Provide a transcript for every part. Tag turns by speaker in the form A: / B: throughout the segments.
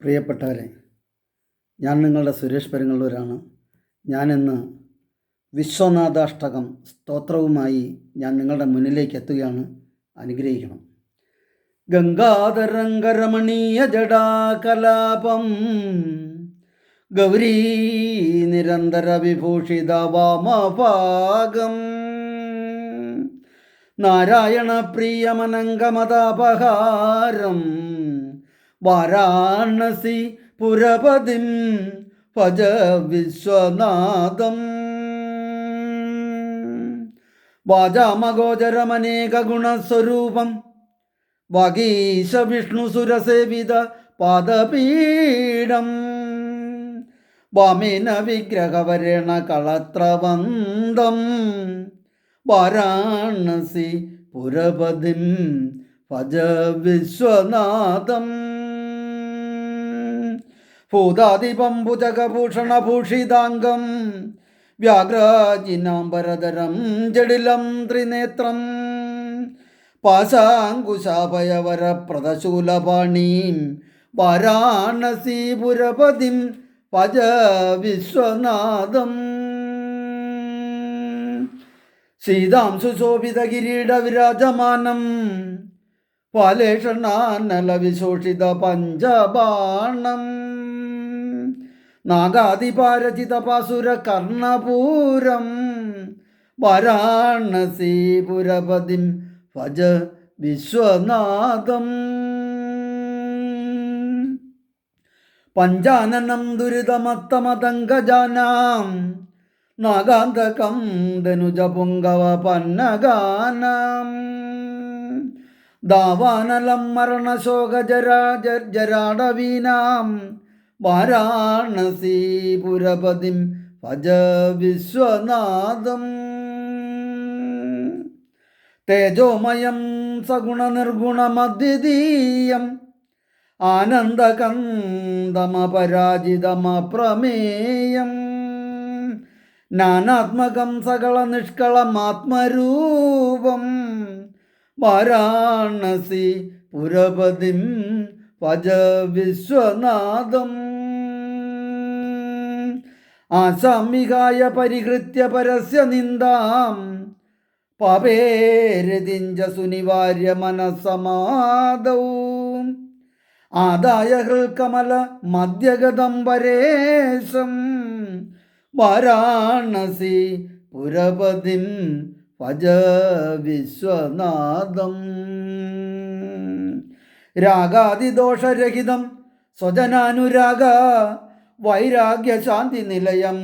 A: പ്രിയപ്പെട്ടവരെ ഞാൻ നിങ്ങളുടെ സുരേഷ് പെരുങ്ങള്ളൂരാണ് ഞാനിന്ന് വിശ്വനാഥാഷ്ടകം സ്തോത്രവുമായി ഞാൻ നിങ്ങളുടെ മുന്നിലേക്ക് എത്തുകയാണ് അനുഗ്രഹിക്കണം. ഗംഗാധരംഗരമണീയ ജടാകലാപം ഗൗരീ നിരന്തര വിഭൂഷിത വാമഭാഗം നാരായണ പ്രിയമനങ്കമതാപഹാരം വാരാണസി പുരപതിം ഭജ വിശ്വനാഥം. വാചാമഗോചരമനേക ഗുണസ്വരൂപം വകീശ വിഷ്ണു സുരസേവിത പാദപീഠം. വാമേന വിഗ്രഹവരേണ കളത്രവന്തം. വാരാണസി പുരപതിം ഭജ വിശ്വനാഥം. ഭൂതാദിപം ഭുജഗഭൂഷണഭൂഷിതാംഗം വ്യാഘ്രാജിനാംബരധരം ജടിലം ത്രിനേത്രം പാശാങ്കുശാഭയവരപ്രദശൂലപാണീം വാരാണസീപുരപതിം പജ വിശ്വനാഥം ശോഭിത കിരീട വിരാജമാനം പാലേഷണാനല വിശോഷിത പഞ്ചബാണം. നാഗാതിപാരചിത പാസുര കർണപൂരം. വാരാണസീപുരപതിം ഭജ വിശ്വനാഥം. പഞ്ചാനനം ദുരിതമത്തമതങ്കജാനാം നാഗാന്തകം ധനുജ പുങ്കവ പന്നഗാനാം. ദാവാനലം മരണശോകജരാജരാടവീനാം വാരാണസീപുരപതിം ഭജ വിശ്വനാഥം തേജോമയം സഗുണനിർഗുണമദ്വിതീയം ആനന്ദകന്ദമപരാജിതമപ്രമേയം നാനാത്മകം സകള നിഷ്കളമാത്മരൂപം വാരാണസി പുരപതിം ഭജ വിശ്വനാഥം. ആസാമികായ പരിഹൃത്യ പരസ്യ നിന്ദാം. പവേരതിഞ്ച സുനിവാര്യ മനസമാദൗ. ആദായ ഹൃൽക്കമല മധ്യഗതം പരേശം. വാരാണസി പുരപതിം ഭജ വിശ്വനാഥം. രാഗാതിദോഷരഹിതം സ്വജനാനുരാഗ വൈരാഗ്യശാന്തി നിലയം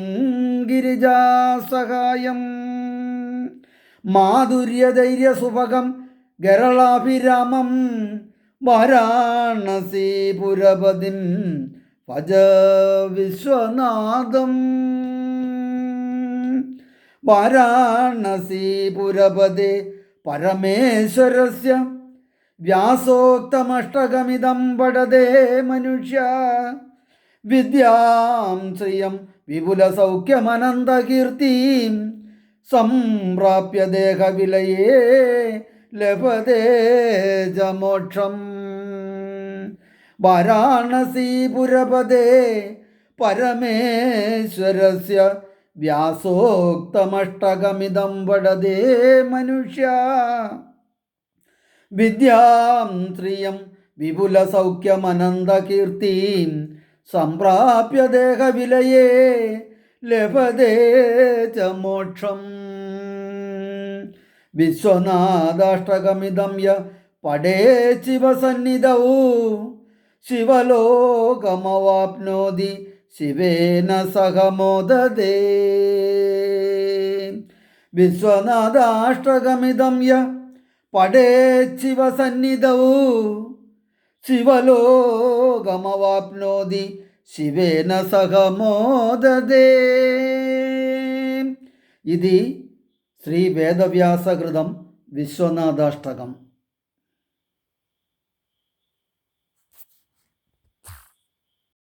A: ഗിരിജാസഹായം. മാധുര്യധൈര്യസുഭകം ഗരളാഭിരാമം വാരാണസീപുരപതിം ഭജ വിശ്വനാഥം. വാരാണസീപുരപദേ പരമേശ്വരസ്യ വ്യാസോക്തമഷ്ടകമിതം പടതേ മനുഷ്യ. വിദ്യാം ശ്രിയം വിപുലസൗഖ്യമനന്തകീർത്തിം സംപ്രാപ്യ ദേഹവിലയേ ലഭതേ ജമോക്ഷം. മോക്ഷം വാരാണസീപുരപദേ പരമേശ്വരസ്യ വ്യാസോക്തമഷ്ടകമിതം വടതേ മനുഷ്യ. വിദ്യാം ശ്രിയം വിപുലസൗഖ്യമനന്തകീർത്തിം സംപ്രാപ്യ ദേഹവിലയേ ലഭതേ ച മോക്ഷം. വിശ്വനാഥാഷ്ടകമിതം യ പടേ ശിവസന്നിധൗ. ശിവലോകമവാപ്നോതി ಶಿವೇನ ಸಹ ಮೋದದೆ ವಿಶ್ವನಾಥಾಷ್ಟಗಮಿದಂ ಯ ಪಡೇ ಶಿವ ಸನ್ನಿಧವು ಶಿವಲೋಗಮವಾಪ್ನೋದಿ శివేన సహమోదే ఇది శ్రీ వేదవ్యాస కృతం విశ్వనాథాష్టకం